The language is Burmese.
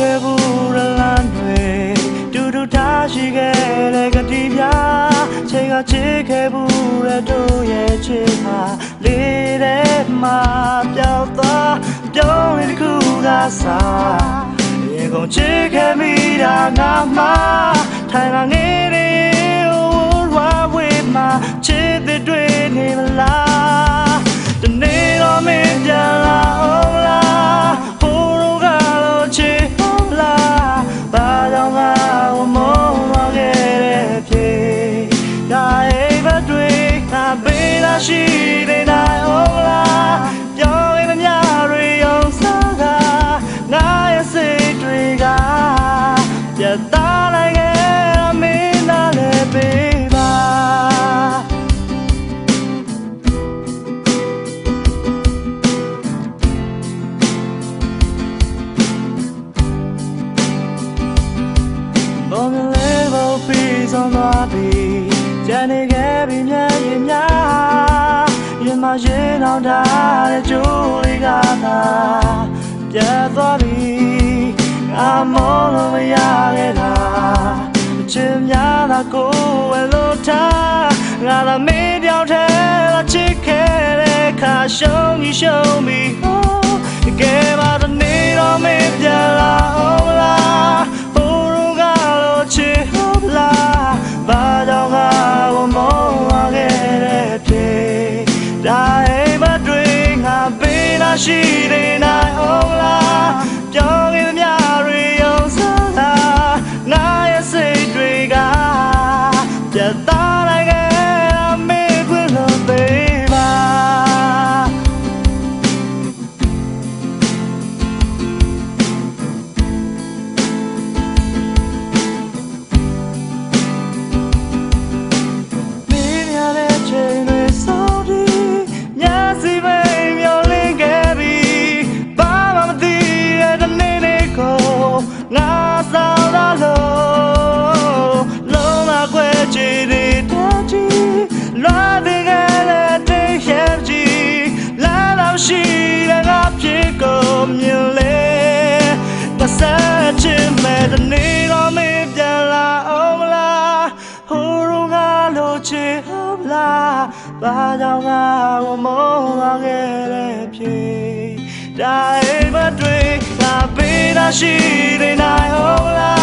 ခဲ့ဘူးရလန်းတွေတူတူထားရှိခဲ့တဲ့ကတိပြချိန်ကချစ်ခဲ့ဘူးတဲ့တို့ရဲ့ချစ်ဟာလေးတဲ့မှာပျောက်သွားပြောင်းရတစ်ခုကစားရေကုန်ချစ်ခဲ့မိတာငါမှထိုင်လာငယ်တဲ့ဝဝေးမှာချစ်တဲ့တွေ့နေမလား ရှိနေနိုင်အောင်လားပြောင်းရင်မြတွေအောင်စားကငါရဲ့စိတ်တွေကပြတ်သားလိုက်ခဲ့မင်းနာလည်းပေးပါဘုံလေးဘုံပြီးဆုံးသွားပြီကြံနေခဲ့ င်အောင်ထားတဲ့ကြိုးလေးကသာပြတ်သွားပြီအမောလို့မရခဲ့တာအချင်းများသာကိုယ်ဝယ်လို့ထားငါသာမင်းတယောက်တည်းလာချစ်ခဲ့တဲ့ခါရှုံးကြီးရှုံးပြီ oh တကယ်ပါ ပြ ချစ်ဟုတ်လားဘာကြောင့်ငါ့ကိုမုန်းလာခဲ့တဲ့ဖြစ်ဒါအိမ်မတွေ့ငါပေးတာရှိနေနိုင်ဟုတ်လား